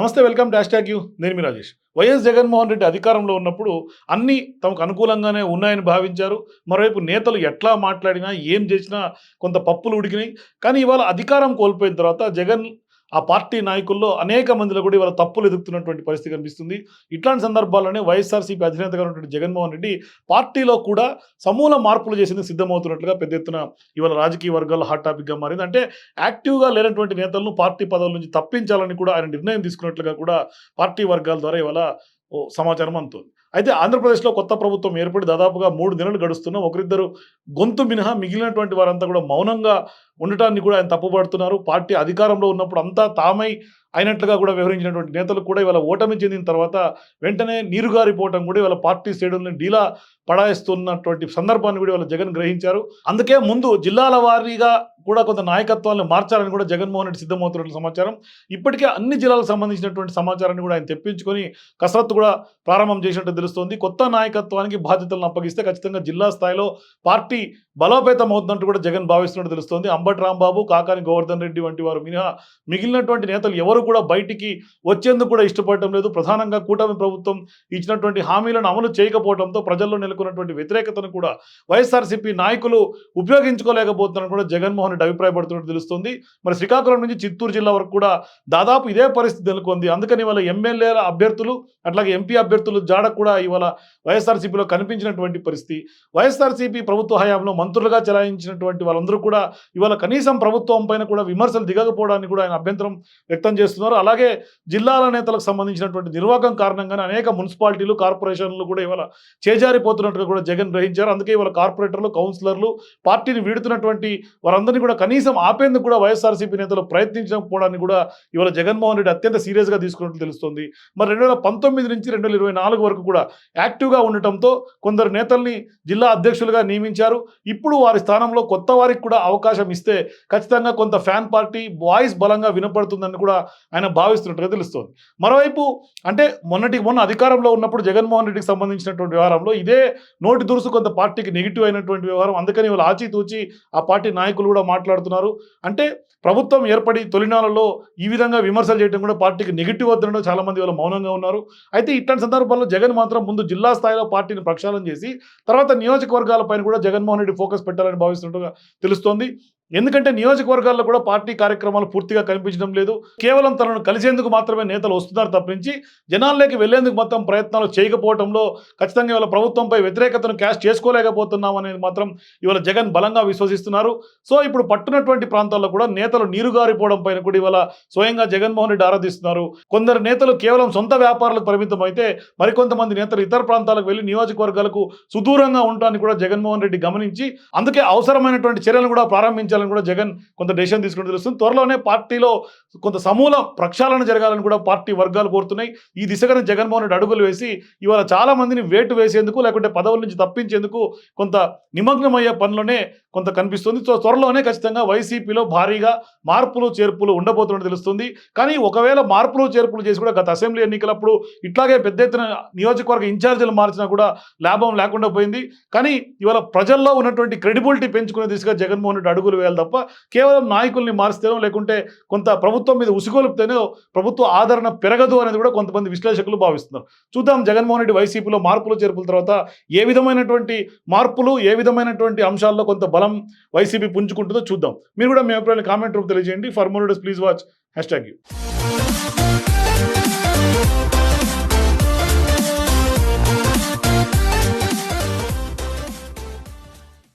నమస్తే welcome dash tag you. నేను మీ రాజేష్. వైఎస్ జగన్మోహన్ రెడ్డి అధికారంలో ఉన్నప్పుడు అన్నీ తమకు అనుకూలంగానే ఉన్నాయని భావించారు. మరోవైపు నేతలు ఎట్లా మాట్లాడినా ఏం చేసినా కొంత పప్పులు ఉడికినాయి. కానీ ఇవాళ అధికారం కోల్పోయిన తర్వాత జగన్ ఆ పార్టీ నాయకుల్లో అనేక మందిలో కూడా ఇవాళ తప్పులు ఎదుగుతున్నటువంటి పరిస్థితి కనిపిస్తుంది. ఇట్లాంటి సందర్భాల్లోనే వైఎస్ఆర్సీపీ అధినేతగా ఉన్నటువంటి జగన్మోహన్ రెడ్డి పార్టీలో కూడా సమూల మార్పులు చేసేందుకు సిద్ధమవుతున్నట్లుగా పెద్ద ఎత్తున ఇవాళ రాజకీయ వర్గాల్లో హాట్ టాపిక్గా మారింది. అంటే యాక్టివ్గా లేనటువంటి నేతలను పార్టీ పదవుల నుంచి తప్పించాలని కూడా ఆయన నిర్ణయం తీసుకున్నట్లుగా కూడా పార్టీ వర్గాల ద్వారా ఇవాళ ఓ సమాచారం అందుతుంది. అయితే ఆంధ్రప్రదేశ్లో కొత్త ప్రభుత్వం ఏర్పడి దాదాపుగా మూడు నెలలు గడుస్తున్నా ఒకరిద్దరు గొంతు మినహా మిగిలినటువంటి వారంతా కూడా మౌనంగా ఉండటాన్ని కూడా ఆయన తప్పుపడుతున్నారు. పార్టీ అధికారంలో ఉన్నప్పుడు అంతా తామై అయినట్లుగా కూడా వ్యవహరించినటువంటి నేతలు కూడా ఇవాళ ఓటమి చెందిన తర్వాత వెంటనే నీరుగారిపోవటం కూడా ఇవాళ పార్టీ శ్రేణుల్ని డీలా పడాయిస్తున్నటువంటి సందర్భాన్ని కూడా ఇవాళ జగన్ గ్రహించారు. అందుకే ముందు జిల్లాల వారీగా కూడా కొంత నాయకత్వాలను మార్చాలని కూడా జగన్మోహన్ రెడ్డి సిద్ధమవుతున్నట్లు సమాచారం. ఇప్పటికే అన్ని జిల్లాలకు సంబంధించినటువంటి సమాచారాన్ని కూడా ఆయన తెప్పించుకొని కసరత్తు కూడా ప్రారంభం చేసినట్టు తెలుస్తోంది. కొత్త నాయకత్వానికి బాధ్యతలను అప్పగిస్తే ఖచ్చితంగా జిల్లా స్థాయిలో పార్టీ బలోపేతం అవుతున్నట్టు కూడా జగన్ భావిస్తున్నట్టు తెలుస్తోంది. అంబటి రాంబాబు కాకాని గోవర్ధన్ రెడ్డి వంటి వారు మినహా మిగిలినటువంటి నేతలు ఎవరు కూడా బయటికి వచ్చేందుకు కూడా ఇష్టపడటం లేదు. ప్రధానంగా కూటమి ప్రభుత్వం ఇచ్చినటువంటి హామీలను అమలు చేయకపోవడంతో ప్రజల్లో నెలకొన్నటువంటి వ్యతిరేకతను కూడా వైఎస్ఆర్సీపీ నాయకులు ఉపయోగించుకోలేకపోతున్నారని కూడా జగన్మోహన్ రెడ్డి అభిప్రాయపడుతున్నట్టు తెలుస్తుంది. మరి శ్రీకాకుళం నుంచి చిత్తూరు జిల్లా వరకు కూడా దాదాపు ఇదే పరిస్థితి నెలకొంది. అందుకని ఇవాళ ఎమ్మెల్యేల అభ్యర్థులు అట్లాగే ఎంపీ అభ్యర్థులు జాడ కూడా ఇవాళ వైఎస్ఆర్సీపీలో కనిపించినటువంటి పరిస్థితి. వైఎస్ఆర్సీపీ ప్రభుత్వ హయాంలో మంత్రులుగా చెలాయించినటువంటి వాళ్ళందరూ కూడా ఇవాళ కనీసం ప్రభుత్వం పైన కూడా విమర్శలు దిగకపోవడానికి కూడా ఆయన అభ్యంతరం వ్యక్తం చేస్తున్నారు. అలాగే జిల్లాల నేతలకు సంబంధించినటువంటి నిర్వాహకం కారణంగానే అనేక మున్సిపాలిటీలు కార్పొరేషన్లు కూడా ఇవాళ చేజారిపోతున్నట్టుగా కూడా జగన్ గ్రహించారు. అందుకే ఇవాళ కార్పొరేటర్లు కౌన్సిలర్లు పార్టీని వీడుతున్నటువంటి వారందరినీ కూడా కనీసం ఆపేందుకు కూడా వైఎస్ఆర్సీపీ నేతలు ప్రయత్నించకపోవడానికి కూడా ఇవాళ జగన్మోహన్ రెడ్డి అత్యంత సీరియస్గా తీసుకున్నట్లు తెలుస్తుంది. మరి రెండు వేల పంతొమ్మిది నుంచి రెండు వేల ఇరవై నాలుగు వరకు కూడా యాక్టివ్గా ఉండటంతో కొందరు నేతల్ని జిల్లా అధ్యక్షులుగా నియమించారు. ఇప్పుడు వారి స్థానంలో కొత్త వారికి కూడా అవకాశం ఇస్తే ఖచ్చితంగా కొంత ఫ్యాన్ పార్టీ వాయిస్ బలంగా వినపడుతుందని కూడా ఆయన భావిస్తున్నట్టుగా తెలుస్తోంది. మరోవైపు అంటే మొన్నటికి మొన్న అధికారంలో ఉన్నప్పుడు జగన్మోహన్ రెడ్డికి సంబంధించినటువంటి వ్యవహారంలో ఇదే నోటి దురుసు కొంత పార్టీకి నెగిటివ్ అయినటువంటి వ్యవహారం. అందుకని వాళ్ళు ఆచితూచి ఆ పార్టీ నాయకులు కూడా మాట్లాడుతున్నారు. అంటే ప్రభుత్వం ఏర్పడి తొలినాళ్ళలో ఈ విధంగా విమర్శలు చేయడం కూడా పార్టీకి నెగిటివ్ వద్దనడం చాలా మంది వాళ్ళు మౌనంగా ఉన్నారు. అయితే ఇట్లాంటి సందర్భాల్లో జగన్ మాత్రం ముందు జిల్లా స్థాయిలో పార్టీని ప్రక్షాళన చేసి తర్వాత నియోజకవర్గాలపైన కూడా జగన్మోహన్ రెడ్డి ఫోకస్ పెట్టాలని భావిస్తున్నట్టుగా తెలుస్తోంది. ఎందుకంటే నియోజకవర్గాల్లో కూడా పార్టీ కార్యక్రమాలు పూర్తిగా కనిపించడం లేదు. కేవలం తనను కలిసేందుకు మాత్రమే నేతలు వస్తున్నారు తప్పించి జనాల్లోకి వెళ్ళేందుకు మొత్తం ప్రయత్నాలు చేయకపోవడంలో ఖచ్చితంగా ఇవాళ ప్రభుత్వంపై వ్యతిరేకతను క్యాష్ చేసుకోలేకపోతున్నాం అనేది మాత్రం ఇవాళ జగన్ బలంగా విశ్వసిస్తున్నారు. సో ఇప్పుడు పట్టునటువంటి ప్రాంతాల్లో కూడా నేతలు నీరుగారిపోవడం పైన కూడా ఇవాళ స్వయంగా జగన్మోహన్ రెడ్డి ఆరాధిస్తున్నారు. కొందరు నేతలు కేవలం సొంత వ్యాపారాలకు పరిమితం అయితే మరికొంతమంది నేతలు ఇతర ప్రాంతాలకు వెళ్ళి నియోజకవర్గాలకు సుదూరంగా ఉండటానికి కూడా జగన్మోహన్ రెడ్డి గమనించి అందుకే అవసరమైనటువంటి చర్యలను కూడా ప్రారంభించారు ప్రకటించాలని కూడా జగన్ కొంత డెసిషన్ తీసుకుని తెలుస్తుంది. త్వరలోనే పార్టీలో కొంత సమూల ప్రక్షాళన జరగాలని కూడా పార్టీ వర్గాలు కోరుతున్నాయి. ఈ దిశగానే జగన్మోహన్ రెడ్డి అడుగులు వేసి ఇవాళ చాలా మందిని వేటు వేసేందుకు లేకుంటే పదవుల నుంచి తప్పించేందుకు కొంత నిమగ్నమయ్యే పనిలోనే కొంత కనిపిస్తుంది. సో త్వరలోనే ఖచ్చితంగా వైసీపీలో భారీగా మార్పులు చేర్పులు ఉండబోతున్నట్టు తెలుస్తుంది. కానీ ఒకవేళ మార్పులు చేర్పులు చేసి కూడా గత అసెంబ్లీ ఎన్నికలప్పుడు ఇట్లాగే పెద్ద ఎత్తున నియోజకవర్గ ఇన్ఛార్జీలు మార్చినా కూడా లాభం లేకుండా పోయింది. కానీ ఇవాళ ప్రజల్లో ఉన్నటువంటి క్రెడిబిలిటీ పెంచుకునే దిశగా జగన్మోహన్ రెడ్డి అడుగులు చేయాలి తప్ప కేవలం నాయకుల్ని మారిస్తేనో లేకుంటే కొంత ప్రభుత్వం మీద ఉసుగొలిపితేనో ప్రభుత్వ ఆదరణ పెరగదు అనేది కూడా కొంతమంది విశ్లేషకులు భావిస్తున్నారు. చూద్దాం జగన్మోహన్ రెడ్డి వైసీపీలో మార్పులు చేర్పుల తర్వాత ఏ విధమైనటువంటి మార్పులు ఏ విధమైనటువంటి అంశాల్లో కొంత బలం వైసీపీ పుంజుకుంటుందో చూద్దాం. మీరు కూడా మీ అభిప్రాయాలు కామెంట్ రూపం తెలియజేయండి. For more please watch. Hashtag you.